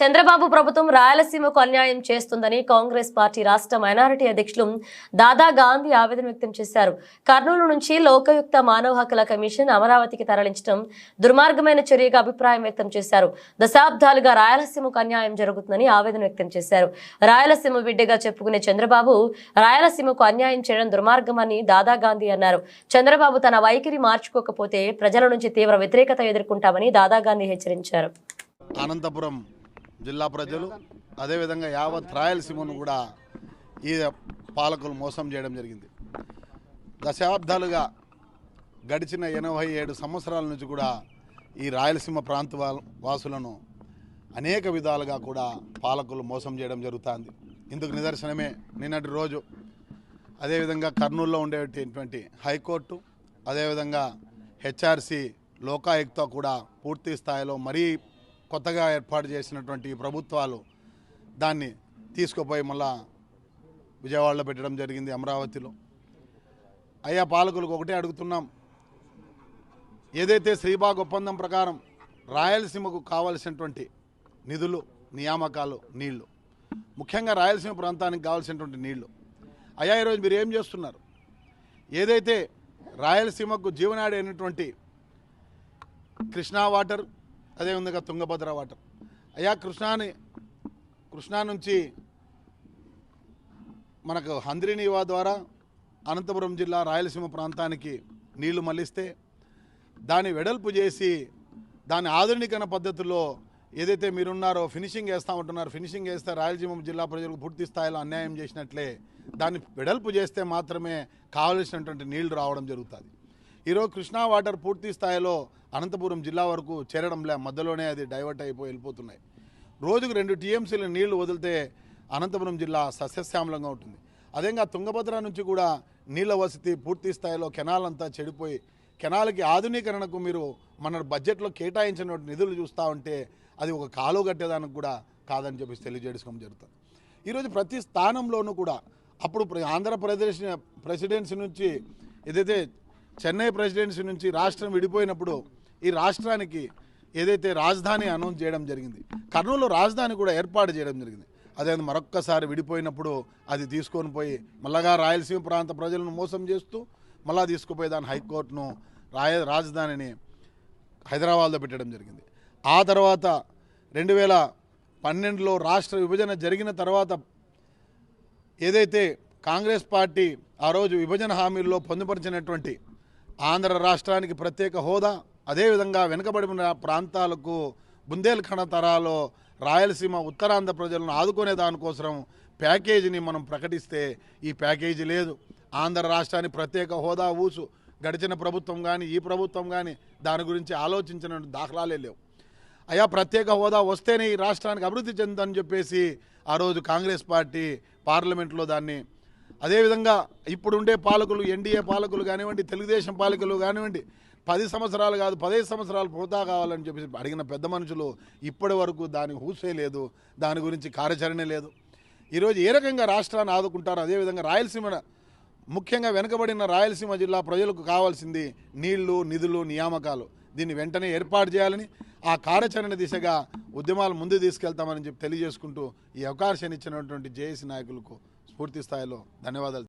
చంద్రబాబు ప్రభుత్వం రాయలసీమకు అన్యాయం చేస్తుందని కాంగ్రెస్ పార్టీ రాష్ట్ర మైనారిటీ అధ్యక్షులు దాదా గాంధీ ఆవేదన వ్యక్తం చేశారు. కర్నూలు నుంచి లోకయుక్త మానవ హక్కుల కమిషన్ అమరావతికి తరలించడం దుర్మార్గమైన చర్యగా అభిప్రాయం వ్యక్తం చేశారు. దశాబ్దాలుగా రాయలసీమకు అన్యాయం జరుగుతుందని ఆవేదన వ్యక్తం చేశారు. రాయలసీమ బిడ్డగా చెప్పుకునే చంద్రబాబు రాయలసీమకు అన్యాయం చేయడం దుర్మార్గమని దాదా గాంధీ అన్నారు. చంద్రబాబు తన వైఖరి మార్చుకోకపోతే ప్రజల నుంచి తీవ్ర వ్యతిరేకత ఎదుర్కొంటామని దాదా గాంధీ హెచ్చరించారు. అనంతపురం జిల్లా ప్రజలు అదేవిధంగా యావత్ రాయలసీమను కూడా ఈ పాలకులు మోసం చేయడం జరిగింది. దశాబ్దాలుగా గడిచిన ఎనభై ఏడు సంవత్సరాల నుంచి కూడా ఈ రాయలసీమ ప్రాంత వాసులను అనేక విధాలుగా కూడా పాలకులు మోసం చేయడం జరుగుతుంది. ఇందుకు నిదర్శనమే నిన్నటి రోజు. అదేవిధంగా కర్నూలులో ఉండేటువంటి హైకోర్టు అదేవిధంగా హెచ్ఆర్సి లోకాయుక్త కూడా పూర్తి స్థాయిలో మరీ కొత్తగా ఏర్పాటు చేసినటువంటి ప్రభుత్వాలు దాన్ని తీసుకుపోయి మళ్ళా విజయవాడలో పెట్టడం జరిగింది అమరావతిలో. అయ్యా పాలకులకు ఒకటే అడుగుతున్నాం. ఏదైతే శ్రీబాగ్ ఒప్పందం ప్రకారం రాయలసీమకు కావలసినటువంటి నిధులు నియామకాలు నీళ్ళు ముఖ్యంగా రాయలసీమ ప్రాంతానికి కావాల్సినటువంటి నీళ్ళు అయ్యా ఈరోజు మీరు ఏం చేస్తున్నారు? ఏదైతే రాయలసీమకు జీవనాడి అయినటువంటి కృష్ణా వాటర్ అదేవిధంగా తుంగభద్ర వాటర్ అయ్యా కృష్ణాని కృష్ణా నుంచి మనకు హంద్రినీవా ద్వారా అనంతపురం జిల్లా రాయలసీమ ప్రాంతానికి నీళ్ళు మళ్ళిస్తే దాన్ని వెడల్పు చేసి దాని ఆధునికరణ పద్ధతిలో ఏదైతే మీరున్నారో ఫినిషింగ్ వేస్తా ఉంటున్నారు ఫినిషింగ్ వేస్తే రాయలసీమ జిల్లా ప్రజలకు పూర్తి స్థాయిలో అన్యాయం చేసినట్లే దాన్ని వెడల్పు చేస్తే మాత్రమే కావలసినటువంటి నీళ్ళు రావడం జరుగుతుంది. ఈరోజు కృష్ణా వాటర్ పూర్తి స్థాయిలో అనంతపురం జిల్లా వరకు చేరడంలే మధ్యలోనే అది డైవర్ట్ అయిపోయి వెళ్ళిపోతున్నాయి. రోజుకు రెండు టీఎంసీల నీళ్ళు వదిలితే అనంతపురం జిల్లా సస్యశ్యామలంగా ఉంటుంది. అదేగా తుంగభద్ర నుంచి కూడా నీళ్ళ వసతి పూర్తి స్థాయిలో కెనాల్ అంతా చెడిపోయి కెనాల్కి ఆధునీకరణకు మీరు మన బడ్జెట్లో కేటాయించిన నిధులు చూస్తూ ఉంటే అది ఒక కాలువ కట్టేదానికి కూడా కాదని చెప్పేసి తెలియజేసుకోవడం జరుగుతుంది. ఈరోజు ప్రతి స్థానంలోనూ కూడా అప్పుడు ప్ర- ఆంధ్రప్రదేశ్ ప్రెసిడెన్సీ నుంచి ఏదైతే చెన్నై ప్రెసిడెన్సీ నుంచి రాష్ట్రం విడిపోయినప్పుడు ఈ రాష్ట్రానికి ఏదైతే రాజధాని అనౌన్స్ చేయడం జరిగింది కర్నూలు రాజధాని కూడా ఏర్పాటు చేయడం జరిగింది. అదే మరొక్కసారి విడిపోయినప్పుడు అది తీసుకొని పోయి మళ్ళగా రాయలసీమ ప్రాంత ప్రజలను మోసం చేస్తూ మళ్ళా తీసుకుపోయి దాని హైకోర్టును రాయ రాజధానిని హైదరాబాద్లో పెట్టడం జరిగింది. ఆ తర్వాత రెండు వేల పన్నెండులో రాష్ట్ర విభజన జరిగిన తర్వాత ఏదైతే కాంగ్రెస్ పార్టీ ఆ రోజు విభజన హామీల్లో పొందుపరిచినటువంటి ఆంధ్ర రాష్ట్రానికి ప్రత్యేక హోదా అదేవిధంగా వెనుకబడిన ప్రాంతాలకు బుందేల్ఖండ తరాలో రాయలసీమ ఉత్తరాంధ్ర ప్రజలను ఆదుకునే దానికోసం ప్యాకేజీని మనం ప్రకటిస్తే ఈ ప్యాకేజీ లేదు. ఆంధ్ర రాష్ట్రానికి ప్రత్యేక హోదా ఊసు. గడిచిన ప్రభుత్వం కానీ ఈ ప్రభుత్వం కానీ దాని గురించి ఆలోచించిన దాఖలాలే లేవు. అయా ప్రత్యేక హోదా వస్తేనే ఈ రాష్ట్రానికి అభివృద్ధి చెందని చెప్పేసి ఆ రోజు కాంగ్రెస్ పార్టీ పార్లమెంట్లో దాన్ని అదేవిధంగా ఇప్పుడుండే పాలకులు ఎన్డీఏ పాలకులు కానివ్వండి తెలుగుదేశం పాలకులు కానివ్వండి పది సంవత్సరాలు కాదు పదిహేను సంవత్సరాలు వృధా కావాలని చెప్పేసి అడిగిన పెద్ద మనుషులు ఇప్పటి వరకు దాని హూసే లేదు దాని గురించి కార్యాచరణ లేదు. ఈరోజు ఏ రకంగా రాష్ట్రాన్ని ఆదుకుంటారో అదేవిధంగా రాయలసీమ ముఖ్యంగా వెనుకబడిన రాయలసీమ జిల్లా ప్రజలకు కావాల్సింది నీళ్ళు నిధులు నియామకాలు. దీన్ని వెంటనే ఏర్పాటు చేయాలని ఆ కార్యాచరణ దిశగా ఉద్యమాలు ముందు తీసుకెళ్తామని చెప్పి తెలియజేసుకుంటూ ఈ అవకాశాన్ని ఇచ్చినటువంటి జేఏసీ నాయకులకు పూర్తి స్థాయిలో ధన్యవాదాలు.